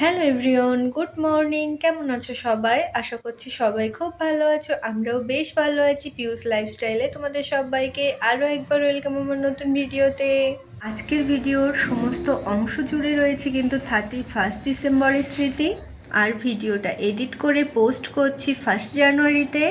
Hello everyone good morning কেমন আছো সবাই? আশা করছি সবাই খুব ভালো আছো। আমরাও বেশ ভালো আছি পিউস লাইফস্টাইলে তোমাদের সবাইকে আরও একবার ওয়েলকাম আমার নতুন ভিডিওতে আজকের ভিডিওর সমস্ত অংশ জুড়ে রয়েছে কিন্তু থার্টি ফার্স্ট ডিসেম্বরের স্মৃতি। আর ভিডিওটা এডিট করে পোস্ট করছি ফার্স্ট জানুয়ারিতে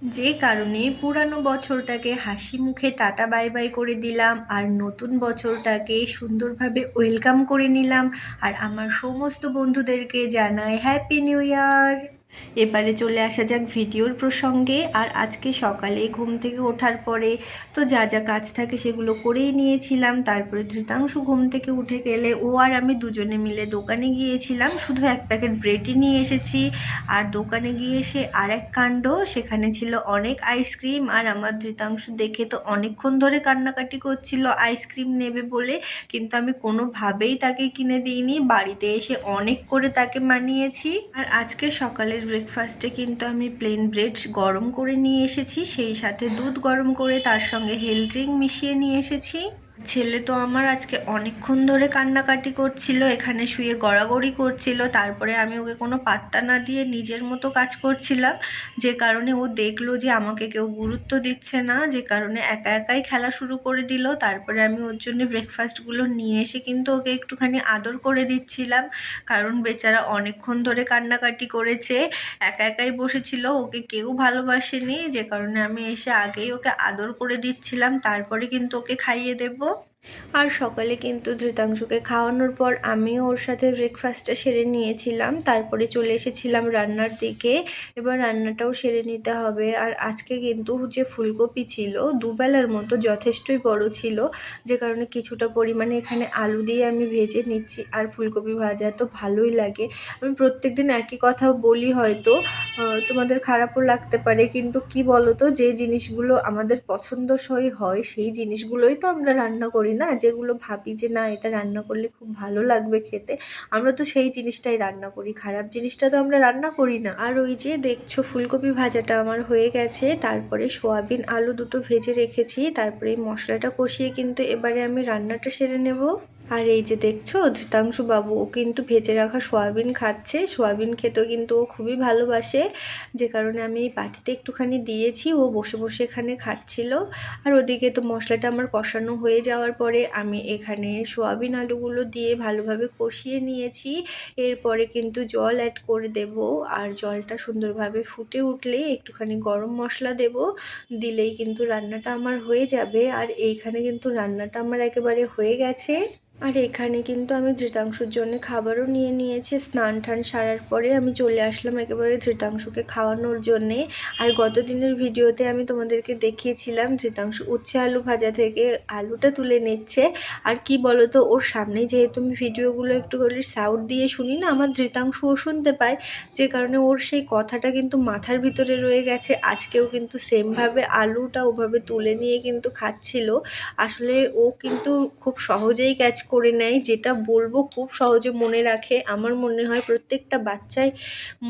যে কারণে পুরানো বছরটাকে হাসি মুখে টাটা বাই বাই করে দিলাম, আর নতুন বছরটাকে সুন্দরভাবে ওয়েলকাম করে নিলাম। আর আমার সমস্ত বন্ধুদেরকে জানাই হ্যাপি নিউ ইয়ার এবারে চলে আসা যাক ভিডিওর প্রসঙ্গে। আর আজকে সকালে ঘুম থেকে ওঠার পরে তো যা যা কাজ থাকে সেগুলো করেই নিয়েছিলাম। তারপরে ধৃতাংশু ঘুম থেকে উঠে গেলে ও আর আমি দুজনে মিলে দোকানে গিয়েছিলাম। শুধু এক প্যাকেট ব্রেডই নিয়ে এসেছি। আর দোকানে গিয়ে এসে আর এক কাণ্ড, সেখানে ছিল অনেক আইসক্রিম। আর আমার ধৃতাংশু দেখে তো অনেকক্ষণ ধরে কান্নাকাটি করছিল, আইসক্রিম নেবে বলে। কিন্তু আমি কোনোভাবেই তাকে কিনে দিইনি। বাড়িতে এসে অনেক করে তাকে মানিয়েছি। আর আজকে সকালের ব্রেকফাস্টে কিন্তু আমি প্লেন ব্রেড গরম করে নিয়ে এসেছি, সেই সাথে দুধ গরম করে তার সঙ্গে হেল ড্রিঙ্ক মিশিয়ে নিয়ে এসেছি। ছেলে তো আমার আজকে অনেকক্ষণ ধরে কান্নাকাটি করছিল, এখানে শুয়ে গড়াগড়ি করছিল, তারপরে আমি ওকে কোনো পাত্তা না দিয়ে নিজের মতো কাজ করছিলাম, যে কারণে ও দেখল যে আমাকে কেউ গুরুত্ব দিচ্ছে না, যে কারণে একা একাই খেলা শুরু করে দিল, তারপরে আমি ওর জন্য ব্রেকফাস্টগুলো নিয়ে এসে কিন্তু ওকে একটুখানি আদর করে দিচ্ছিলাম, কারণ বেচারা অনেকক্ষণ ধরে কান্নাকাটি করেছে, একা একাই বসেছিল, ওকে কেউ ভালোবাসেনি, যে কারণে আমি এসে আগেই ওকে আদর করে দিচ্ছিলাম, তারপরে কিন্তু ওকে খাইয়ে দেবো আর সকালে কিন্তু ধৃতাংশুকে খাওয়ানোর পর আমিও ওর সাথে ব্রেকফাস্টটা সেরে নিয়েছিলাম। তারপরে চলে এসেছিলাম রান্নার দিকে। এবার রান্নাটাও সেরে নিতে হবে। আর আজকে কিন্তু যে ফুলকপি ছিল, দুবেলার মতো যথেষ্টই বড় ছিল। যে কারণে কিছুটা পরিমাণে এখানে আলু দিয়ে আমি ভেজে নিচ্ছি। আর ফুলকপি ভাজা তো ভালোই লাগে। আমি প্রত্যেক দিন একই কথা বলি হয়তো। তোমাদের খারাপও লাগতে পারে। কিন্তু কি বলতো, যে জিনিসগুলো আমাদের পছন্দসই হয়, সেই জিনিসগুলোই তো আমরা রান্না করি না? যেগুলো ভাবি যে, না, এটা রান্না করলে খুব ভালো লাগবে খেতে। আমরা তো সেই জিনিসটাই রান্না করি। খারাপ জিনিসটা তো আমরা রান্না করি না। আর ওই যে, দেখছ, ফুলকপি ভাজাটা আমার হয়ে গেছে। তারপরে সোয়াবিন আলু দুটো ভেজে রেখেছি। তারপরে মশলাটা কষিয়ে কিন্তু এবারে আমি রান্নাটা সেরে নেব। আর এই যে দেখছ, ধৃতাংশু বাবু, ও কিন্তু ভেজে রাখা সয়াবিন খাচ্ছে। সয়াবিন খেতেও কিন্তু ও খুবই ভালোবাসে। যে কারণে আমি এই বাটিতে একটুখানি দিয়েছি, ও বসে বসে এখানে খাচ্ছিল। আর ওদিকে তো মশলাটা আমার কষানো হয়ে যাওয়ার পরে আমি এখানে সোয়াবিন আলুগুলো দিয়ে ভালোভাবে কষিয়ে নিয়েছি। এরপরে কিন্তু জল অ্যাড করে দেব। আর জলটা সুন্দরভাবে ফুটে উঠলে একটুখানি গরম মশলা দেব। দিলেই কিন্তু রান্নাটা আমার হয়ে যাবে। আর এইখানে কিন্তু রান্নাটা আমার একেবারে হয়ে গেছে। আর এখানে কিন্তু আমি ধৃতাংশুর জন্য খাবারও নিয়ে নিয়েছি, স্নান টান সারার পরে আমি চলে আসলাম একেবারে ধৃতাংশুকে খাওয়ানোর জন্যে। আর গত দিনের ভিডিওতে আমি তোমাদেরকে দেখিয়েছিলাম ধৃতাংশু উচ্ছে আলু ভাজা থেকে আলুটা তুলে নিচ্ছে। আর কি বলতো, ওর সামনে যেহেতু আমি ভিডিওগুলো একটু করে সাউট দিয়ে শুনি না, আমার ধৃতাংশুও শুনতে পায়। যে কারণে ওর সেই কথাটা কিন্তু মাথার ভিতরে রয়ে গেছে। আজকেও কিন্তু সেমভাবে আলুটা ওভাবে তুলে নিয়ে কিন্তু খাচ্ছিল। আসলে ও কিন্তু খুব সহজেই ক্যাচ করে নেয়, যেটা বলব খুব সহজে মনে রাখে। আমার মনে হয় প্রত্যেকটা বাচ্চাই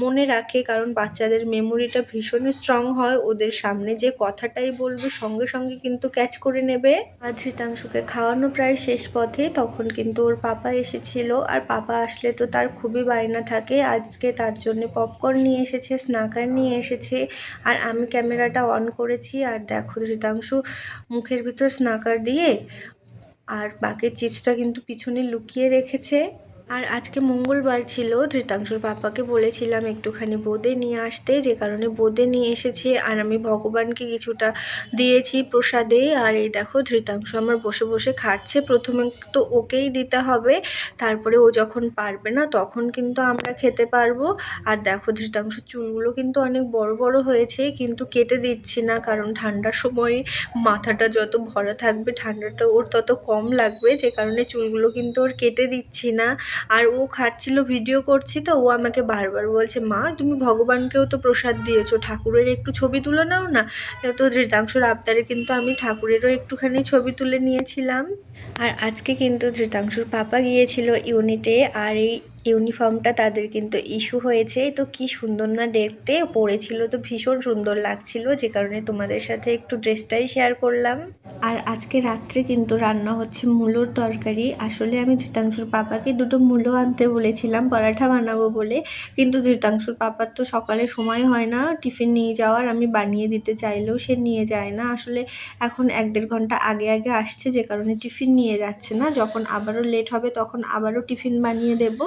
মনে রাখে, কারণ বাচ্চাদের মেমোরিটা ভীষণই স্ট্রং হয়। ওদের সামনে যে কথাটাই বলবে সঙ্গে সঙ্গে কিন্তু ক্যাচ করে নেবে। আর ধৃতাংশুকে খাওয়ানো প্রায় শেষ পথে, তখন কিন্তু ওর পাপা এসেছিল। আর পাপা আসলে তো তার খুবই বায়না থাকে। আজকে তার জন্য পপকর্ন নিয়ে এসেছে, স্নাকার নিয়ে এসেছে। আর আমি ক্যামেরাটা অন করেছি। আর দেখো ধৃতাংশু মুখের ভিতর স্নাকার দিয়ে আর বাকি চিপসটা কিন্তু পিছনে লুকিয়ে রেখেছে। আর আজকে মঙ্গলবার ছিল, ধৃতাংশুর পাপাকে বলেছিলাম একটুখানি বোঁদে নিয়ে আসতে, যে কারণে বোঁদে নিয়ে এসেছে। আর আমি ভগবানকে কিছুটা দিয়েছি প্রসাদে। আর এই দেখো, ধৃতাংশু আমার বসে বসে খাচ্ছে। প্রথমে তো ওকেই দিতে হবে, তারপরে ও যখন পারবে না, তখন কিন্তু আমরা খেতে পারব। আর দেখো, ধৃতাংশুর চুলগুলো কিন্তু অনেক বড় বড় হয়েছে, কিন্তু কেটে দিচ্ছি না, কারণ ঠান্ডার সময় মাথাটা যত ভরা থাকবে, ঠান্ডাটা ওর তত কম লাগবে, যে কারণে চুলগুলো কিন্তু ওর কেটে দিচ্ছি না। আর ও খাচ্ছিল ভিডিও করছি তো, ও আমাকে বারবার বলছে, মা, তুমি ভগবানকেও তো প্রসাদ দিয়েছ, ঠাকুরের একটু ছবি তুলে নাও না? তো ধৃতাংশুর আবদারে কিন্তু আমি ঠাকুরেরও একটুখানি ছবি তুলে নিয়েছিলাম। আর আজকে কিন্তু ধৃতাংশুর পাপা গিয়েছিল ইউনিটে আর এই ইউনিফর্মটা তাদের কিন্তু ইস্যু হয়েছে। তো কি সুন্দর না দেখতে পরেছিল তো ভীষণ সুন্দর লাগছিল। যে কারণে তোমাদের সাথে একটু ড্রেসটাই শেয়ার করলাম। আর আজকে রাত্রে কিন্তু রান্না হচ্ছে মূলোর তরকারি। আসলে আমি ধৃতাংশুর পাপাকে দুটো মূলো আনতে বলেছিলাম, পরাঠা বানাবো বলে। কিন্তু ধৃতাংশুর পাপার তো সকালে সময় হয় না, টিফিন নিয়ে যাওয়ার। আমি বানিয়ে দিতে চাইলেও সে নিয়ে যায় না। আসলে এখন এক দেড় ঘণ্টা আগে আগে আসছে, যে কারণে টিফিন নিয়ে যাচ্ছে না। যখন আবারও লেট হবে, তখন আবারও টিফিন বানিয়ে দেব।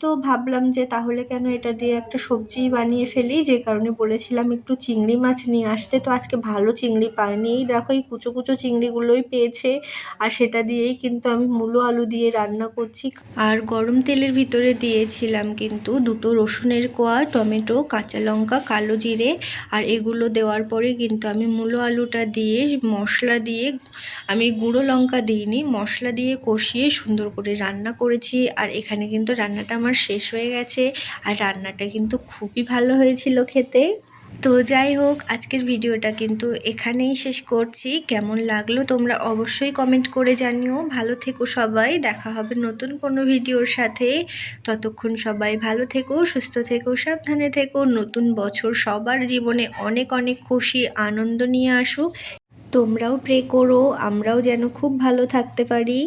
তো ভাবলাম যে তাহলে কেন এটা দিয়ে একটা সবজি বানিয়ে ফেলি? যে কারণে বলেছিলাম একটু চিংড়ি মাছ নিয়ে আসতে। তো আজকে ভালো চিংড়ি পাইনি। এই দেখো, এই কুচো কুচো চিংড়িগুলোই পেয়েছে। আর সেটা দিয়েই কিন্তু আমি মূলো আলু দিয়ে রান্না করছি। আর গরম তেলের ভিতরে দিয়েছিলাম কিন্তু দুটো রসুনের কোয়া, টমেটো, কাঁচা লঙ্কা, কালো জিরে। আর এগুলো দেওয়ার পরে কিন্তু আমি মূলো আলুটা দিয়ে, মশলা দিয়ে, আমি গুঁড়ো লঙ্কা দিইনি। মশলা দিয়ে কষিয়ে সুন্দর করে রান্না করেছি। আর এখানে কিন্তু রান্নাটা আমার শেষ হয়ে গেছে আর রান্নাটা কিন্তু খুবই ভালো হয়েছিল খেতে। তো যাই হোক, আজকের ভিডিওটা কিন্তু এখানেই শেষ করছি। কেমন লাগল তোমরা অবশ্যই কমেন্ট করে জানিও। ভালো থেকো সবাই, দেখা হবে নতুন কোনো ভিডিওর সাথে। ততক্ষণ সবাই ভালো থেকো, সুস্থ থেকো, সাবধানে থেকো। নতুন বছর সবার জীবনে অনেক অনেক খুশি, আনন্দ নিয়ে আসুক। তোমরাও প্রে করো, আমরাও যেন খুব ভালো থাকতে পারি।